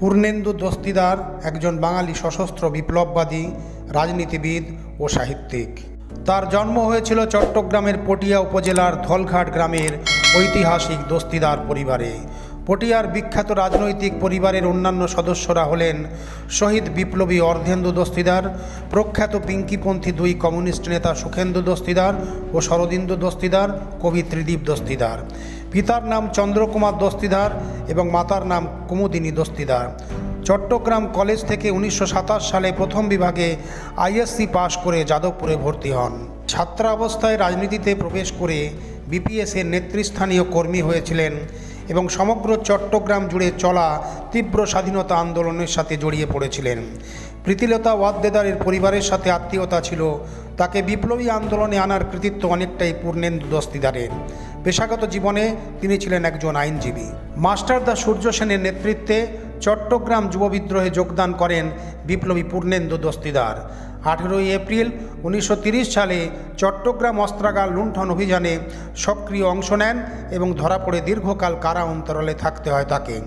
পূর্ণেন্দু দস্তিদার, একজন বাঙালি সশস্ত্র বিপ্লববাদী, রাজনীতিবিদ ও সাহিত্যিক। তার জন্ম হয়েছিল চট্টগ্রামের পটিয়া উপজেলার ধলঘাট গ্রামের ঐতিহাসিক দস্তিদার পরিবারে। পটিয়ার বিখ্যাত রাজনৈতিক পরিবারের অন্যান্য সদস্যরা হলেন শহীদ বিপ্লবী অর্ধেন্দু দস্তিদার, প্রখ্যাত পিঙ্কিপন্থী দুই কমিউনিস্ট নেতা সুখেন্দু দস্তিদার ও শরদিন্দু দস্তিদার, কবি ত্রিদীপ দস্তিদার। পিতার নাম চন্দ্রকুমার দস্তিদার এবং মাতার নাম কুমুদিনী দস্তিদার। চট্টগ্রাম কলেজ থেকে উনিশশো সাতাশ সালে প্রথম বিভাগে আইএসসি পাশ করে যাদবপুরে ভর্তি হন। ছাত্রাবস্থায় রাজনীতিতে প্রবেশ করে বিপিএসের নেতৃস্থানীয় কর্মী হয়েছিলেন এবং সমগ্র চট্টগ্রাম জুড়ে চলা তীব্র স্বাধীনতা আন্দোলনের সাথে জড়িয়ে পড়েছিলেন। প্রীতিলতা ওয়াদ্দেদারের পরিবারের সাথে আত্মীয়তা ছিল। তাকে বিপ্লবী আন্দোলনে আনার কৃতিত্ব অনেকটাই পূর্ণেন্দু দস্তিদারের। পেশাগত জীবনে তিনি ছিলেন একজন আইনজীবী। মাস্টার দা সূর্য সেনের নেতৃত্বে চট্টগ্রাম যুব বিদ্রোহে যোগদান করেন বিপ্লবী পূর্ণেন্দু দস্তিদার। আঠেরোই এপ্রিল উনিশশো সালে চট্টগ্রাম অস্ত্রাগার লুণ্ঠন অভিযানে সক্রিয় অংশ নেন এবং ধরা পড়ে দীর্ঘকাল কারা অন্তরালে থাকতে হয় তাকে।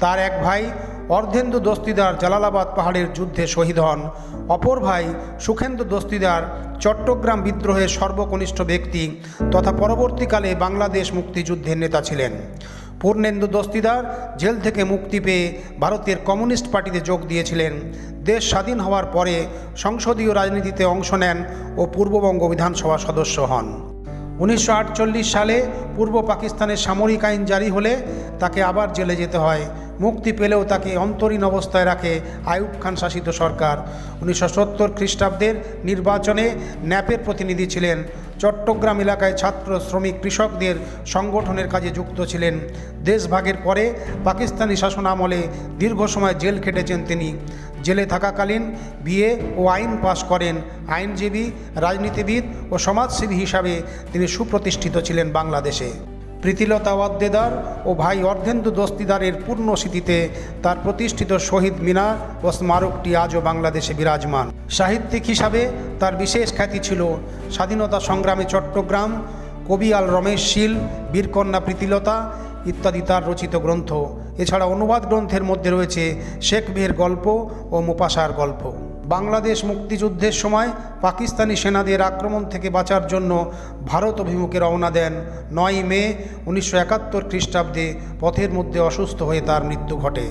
তার এক ভাই অর্ধেন্দু দস্তিদার জালালাবাদ পাহাড়ের যুদ্ধে শহীদ হন। অপর ভাই সুখেন্দু দস্তিদার চট্টগ্রাম বিদ্রোহের সর্বকনিষ্ঠ ব্যক্তি তথা পরবর্তীকালে বাংলাদেশ মুক্তিযুদ্ধের নেতা ছিলেন। পূর্ণেন্দু দস্তিদার জেল থেকে মুক্তি পেয়ে ভারতের কমিউনিস্ট পার্টিতে যোগ দিয়েছিলেন। দেশ স্বাধীন হওয়ার পরে সংসদীয় রাজনীতিতে অংশ নেন ও পূর্ববঙ্গ বিধানসভা সদস্য হন। উনিশশো আটচল্লিশ সালে পূর্ব পাকিস্তানের সামরিক আইন জারি হলে তাকে আবার জেলে যেতে হয়। মুক্তি পেলেও তাকে অন্তরীণ অবস্থায় রাখে আয়ুব খান শাসিত সরকার। উনিশশো সত্তর খ্রিস্টাব্দের নির্বাচনে ন্যাপের প্রতিনিধি ছিলেন। চট্টগ্রাম এলাকায় ছাত্র, শ্রমিক, কৃষকদের সংগঠনের কাজে যুক্ত ছিলেন। দেশভাগের পরে পাকিস্তানি শাসন আমলে দীর্ঘ সময় জেল খেটেছেন তিনি। জেলে থাকাকালীন বিয়ে ও আইন পাশ করেন। আইনজীবী, রাজনীতিবিদ ও সমাজসেবী হিসাবে তিনি সুপ্রতিষ্ঠিত ছিলেন বাংলাদেশে। প্রীতিলতা ওয়াদ্দেদার ও ভাই অর্ধেন্দু দস্তিদারের পূর্ণ স্মৃতিতে তার প্রতিষ্ঠিত শহীদ মিনার ও স্মারকটি আজও বাংলাদেশে বিরাজমান। সাহিত্যিক হিসাবে তার বিশেষ খ্যাতি ছিল স্বাধীনতা সংগ্রামে চট্টগ্রাম, কবি আল রমেশ শীল, বীরকন্যা প্রীতিলতা ইত্যাদি তার রচিত গ্রন্থ। এছাড়া অনুবাদ গ্রন্থের মধ্যে রয়েছে শেখ বিয়ের গল্প ও মোপাসার গল্প। বাংলাদেশ মুক্তিযুদ্ধের সময় পাকিস্তানি সেনাদের আক্রমণ থেকে বাঁচার জন্য ভারত অভিমুখে রওনা দেন নয় মে উনিশশো একাত্তর খ্রিস্টাব্দে পথের মধ্যে অসুস্থ হয়ে তার মৃত্যু ঘটে।